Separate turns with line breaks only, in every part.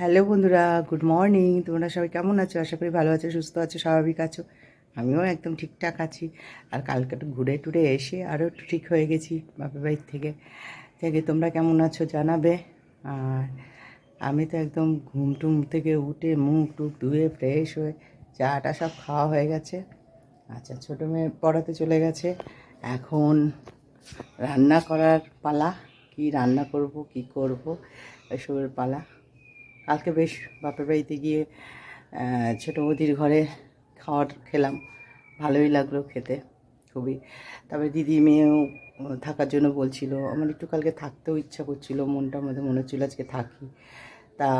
Hello বন্ধুরা, good morning. তোমরা সবাই কেমন আছো? আশা করি ভালো আছো, সুস্থ আছো, স্বাভাবিক আছো। আমিও একদম ঠিকঠাক আছি। আর কালকে ঘুরে টুরে এসে আরও একটু ঠিক হয়ে গেছি বাপের বাড়ির থেকে। থেকে তোমরা কেমন আছো জানাবে? আর আমি তো একদম ঘুম টুম থেকে উঠে মুখ টুক ধুয়ে ফ্রেশ হয়ে চাটা সব খাওয়া হয়ে গেছে। আচ্ছা ছোটো মেয়ে পড়াতে চলে গেছে। এখন রান্না করার পালা। কি রান্না করব, কি করব, এসবের পালা। কালকে বেশ বাপের বাড়িতে গিয়ে ছোটো বৌদির ঘরে খাওয়ার খেলাম। ভালোই লাগল খেতে খুবই। তারপরে দিদি মেয়েও থাকার জন্য বলছিল, আমার একটু কালকে থাকতেও ইচ্ছা করছিল মনটার মধ্যে মনে হচ্ছিল আজকে থাকি। তা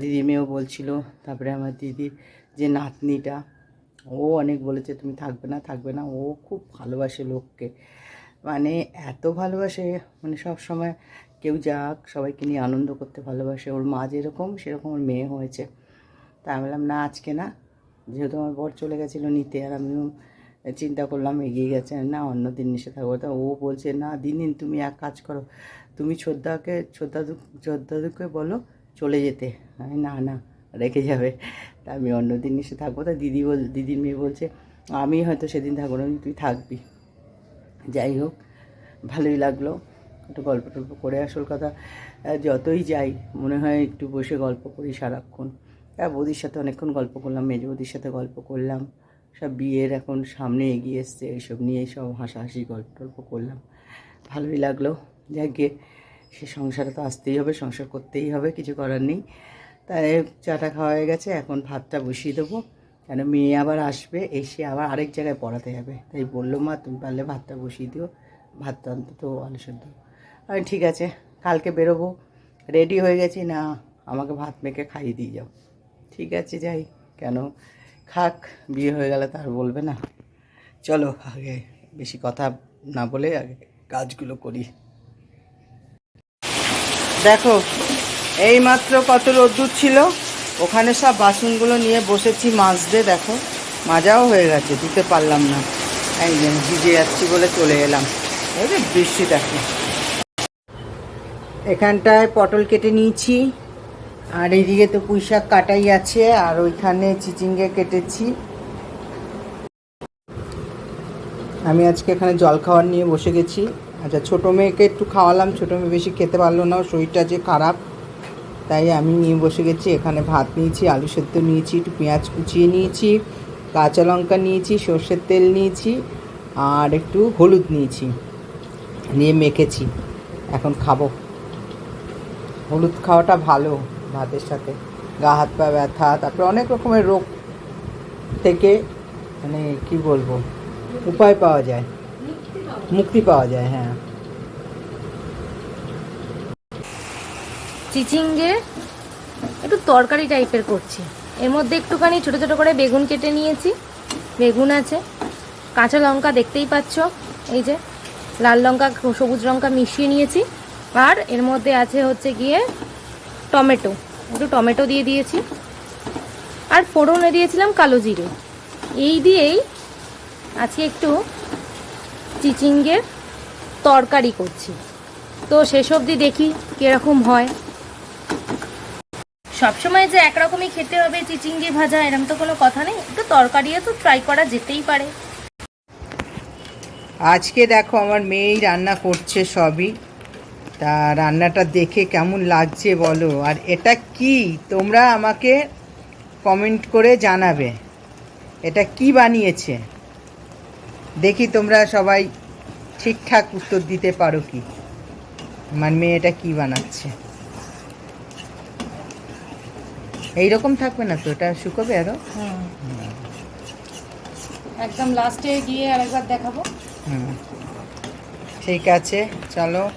দিদি মেয়েও বলছিল, তারপরে আমার দিদির যে নাতনিটা, ও অনেক বলেছে, তুমি থাকবে না থাকবে না। ও খুব ভালোবাসে লোককে। মানে এত ভালোবাসে মানে সব সময় কেউ যাক, সবাইকে নিয়ে আনন্দ করতে ভালোবাসে। ওর মা যেরকম, সেরকম ওর মেয়ে হয়েছে। তা আমি বললাম, না, আজকে না। যেহেতু আমার বর চলে গেছিল নিতে, আর আমিও চিন্তা করলাম, এগিয়ে গেছে, না, অন্য দিন এসে থাকব। তা ও বলছে, না, দিন দিন তুমি এক কাজ করো। তুমি ছোদ্দাকে ছোদ্দাদু ছোদ্দাদুকে বলো, চলে যেতে। আমি, না না, রেখে যাবে। তা আমি, অন্য দিন এসে থাকব। তা দিদি বল, দিদির মেয়ে বলছে, আমি হয়তো সেদিন থাকব না, তুই থাকবি। যাই হোক, ভালোই লাগল। একটু গল্প টল্প করে আসল কথা যতই যাই, মনে হয় একটু বসে গল্প করি সারাক্ষণ। হ্যাঁ বৌদির সাথে অনেকক্ষণ গল্প করলাম, মেজ বৌদির সাথে গল্প করলাম, সব বিয়ের এখন সামনে এগিয়ে এসছে এইসব নিয়েই সব হাসাহাসি, গল্প টল্প করলাম। ভালোই লাগল, যাক গিয়ে সে সংসারে তো আসতেই হবে, সংসার করতেই হবে, কিছু করার নেই। তাই চাটা খাওয়া হয়ে গেছে, এখন ভাতটা বসিয়ে দেবো। কেন মেয়ে আবার আসবে, এসে আবার আরেক জায়গায় পড়াতে যাবে। তাই বলল, মা, তুমি পারলে ভাতটা বসিয়ে দিও, ভাতটা অন্তত আলু আমি ঠিক আছে, কালকে বেরোবো। রেডি হয়ে গেছি, না, আমাকে ভাত মেখে খাইয়ে দিয়ে যাও। ঠিক আছে, যাই, কেন? খাক, বিয়ে হয়ে গেলে তার বলবে না। চলো, আগে বেশি কথা না বলে আগে কাজগুলো করি। দেখো এই মাত্র কত রোদ্দুর ছিল, ওখানে সব বাসনগুলো নিয়ে বসেছি মাজতে দেখো। মাজাও হয়ে গেছে, দিতে পারলাম না। এই ভিজে যাচ্ছি বলে চলে এলাম। এই বৃষ্টি দেখো। এখানটায় পটল কেটে নিয়েছি, আর এইদিকে তো পুঁই শাক কাটাই আছে, আর ওইখানে চিচিঙ্গে কেটেছি। আমি আজকে এখানে জল খাওয়ার নিয়ে বসে গেছি। আচ্ছা ছোটো মেয়েকে একটু খাওয়ালাম, ছোটো মেয়ে বেশি খেতে পারল না শরীরটা যে খারাপ, তাই আমি নিয়ে বসে গেছি। এখানে ভাত নিয়েছি, আলু সেদ্ধ নিয়েছি, একটু পেঁয়াজ কুচিয়ে নিয়েছি, কাঁচা লঙ্কা নিয়েছি, সর্ষের তেল নিয়েছি, আর একটু হলুদ নিয়েছি, নিয়ে মেখেছি। এখন খাব। হলুদ খাওয়াটা ভালো ভাতের সাথে। গা, হাত, পা ব্যথা, তারপরে অনেক রকমের রোগ থেকে মানে কি বলব, উপায় পাওয়া যায়। মুক্তি পাওয়া যায় হ্যাঁ।
চিচিঙ্গে একটু তরকারি টাইপের করছি। এর মধ্যে একটুখানি ছোট ছোট করে বেগুন কেটে নিয়েছি। বেগুন আছে, কাঁচা লঙ্কা দেখতেই পাচ্ছ। এই যে, লাল লঙ্কা, সবুজ লঙ্কা মিশিয়ে নিয়েছি। আর এর মধ্যে আছে হচ্ছে গিয়ে টমেটো। একটু টমেটো দিয়ে দিয়েছি। আর ফোড়নে দিয়েছিলাম কালো জিরে। এই দিয়েই আজকে একটু চিচিঙ্গের তরকারি করছি। তো শেষ অবধি দেখি কীরকম হয়। সবসময় যে একরকমই খেতে হবে চিচিঙ্গি ভাজা এরকম তো কোনো কথা নেই। একটু তরকারিও তো ট্রাই করা যেতেই পারে।
আজকে দেখো আমার মেয়েই রান্না করছে সবই। তা রান্নাটা দেখে কেমন লাগছে বলো? আর এটা কি? তোমরা আমাকে কমেন্ট করে জানাবে। এটা কি বানিয়েছে? দেখি তোমরা সবাই ঠিকঠাক উত্তর দিতে পারো কি? আমার মেয়ে এটা কি বানাচ্ছে? এইরকম থাকবে না তো? এটা শুকোবে আরও?
একদম লাস্টে গিয়ে আরেকবার দেখাবো।
হুম। ঠিক আছে চলো।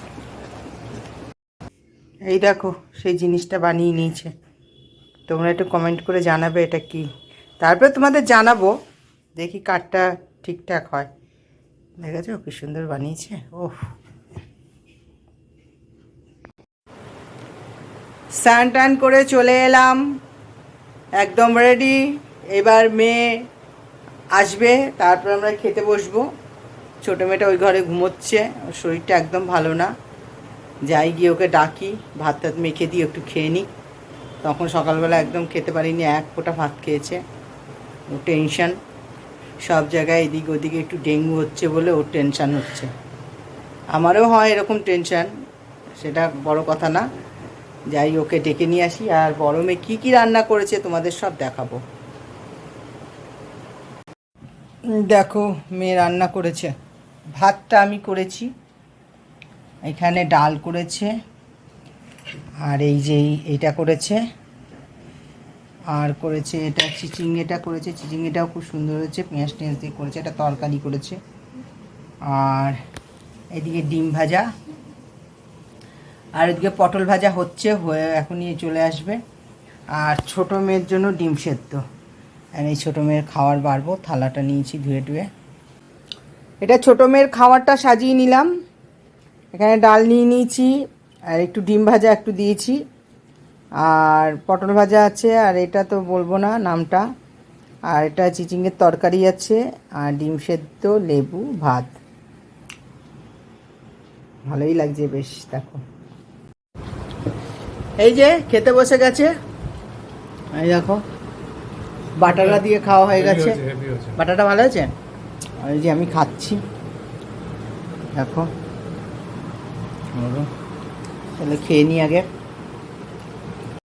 এই দেখো, সেই জিনিসটা বানিয়ে নিয়েছে। তোমরা একটু কমেন্ট করে জানাবে এটা কি। তারপরে তোমাদের জানাব, দেখি কাঠটা ঠিকঠাক হয়। দেখেছ কি সুন্দর বানিয়েছে। ওহ স্নান টান করে চলে এলাম। একদম রেডি এবার মেয়ে আসবে, তারপর আমরা খেতে বসবো। ছোটো মেয়েটা ওই ঘরে ঘুমোচ্ছে, ওর শরীরটা একদম ভালো না। যাই গিয়ে ওকে ডাকি, ভাত টাত মেখে দিই একটু খেয়ে নিই। তখন সকালবেলা একদম খেতে পারিনি, এক ফোঁটা ভাত খেয়েছে। ও টেনশন। সব জায়গায় এদিক ওদিকে একটু ডেঙ্গু হচ্ছে বলে ওর টেনশান হচ্ছে। আমারও হয় এরকম টেনশন, সেটা বড় কথা না। যাই ওকে ডেকে নিয়ে আসি, আর বড় মেয়ে কী কী রান্না করেছে তোমাদের সব দেখাবো। দেখো, মেয়ে রান্না করেছে। ভাতটা আমি করেছি। এখানে ডাল করেছে, আর এই যে এই- এইটা করেছে, আর করেছে এটা চিচিঙ্গেটা করেছে, চিচিঙ্গেটাও খুব সুন্দর হয়েছে, পেঁয়াজ টেঁয়াজ দিয়ে করেছে, এটা তরকারি করেছে। আর এদিকে ডিম ভাজা, আর এদিকে পটল ভাজা হচ্ছে, হয়ে এখনই চলে আসবে। আর ছোট মেয়ের জন্য ডিম সেদ্ধ। আর এই ছোটো মেয়ের খাবার বাড়বো থালাটা নিয়েছি ধুয়ে টুয়ে। এটা ছোটো মেয়ের খাবারটা সাজিয়ে নিলাম। এখানে ডাল নিয়ে নিয়েছি আর একটু ডিম ভাজা একটু দিয়েছি আর পটল ভাজা আছে আর এটা তো বলব না নামটা আর এটা চিচিঙ্গের তরকারি আছে আর ডিম সেদ্ধ লেবু ভাত। ভালোই লাগছে বেশ দেখো। এই যে খেতে বসে গেছে এই দেখো বাটাটা দিয়ে খাওয়া হয়ে গেছে। বাটাটা ভালো আছে এই যে আমি খাচ্ছি দেখো। চলো, তাহলে খেয়ে নিই আগে